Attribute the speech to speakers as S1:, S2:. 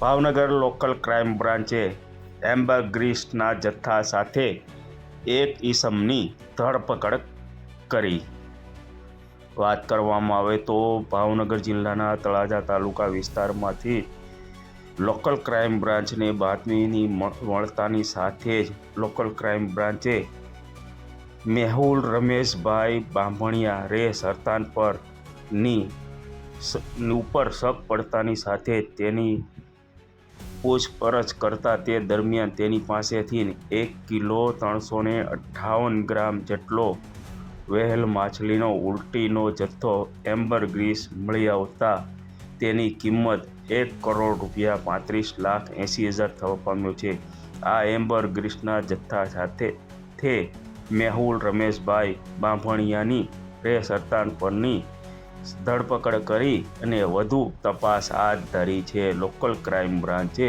S1: Bhavnagar local crime બ્રાન્ચે એમ્બરગ્રીસના જથ્થા સાથે એક ઈસમની ધરપકડ કરી. વાત કરવામાં આવે તો ભાવનગર જિલ્લાના તળાજા તાલુકા વિસ્તારમાંથી લોકલ ક્રાઇમ બ્રાન્ચને બાતમીની મળ- મળતાની સાથે જ લોકલ ક્રાઇમ બ્રાન્ચે મેહુલ રમેશભાઈ બાંભણિયા રે સરતાન પરની ઉપર શક પડતાની સાથે તેની પૂછપરછ કરતા તે દરમિયાન તેની પાસેથી એક કિલો ત્રણસો ને અઠ્ઠાવન ગ્રામ જેટલો વહેલ માછલીનો ઉલટીનો જથ્થો એમ્બર ગ્રીસ મળી આવતા તેની કિંમત એક કરોડ રૂપિયા પાંત્રીસ લાખ એંસી હજાર થવા પામ્યો છે. આ એમ્બર ગ્રીસના જથ્થા સાથે થે મેહુલ રમેશભાઈ બાંભણિયાની રે સરતાન પરની ધરપકડ કરી અને વધુ તપાસ હાથ ધરી છે. Local crime બ્રાન્ચે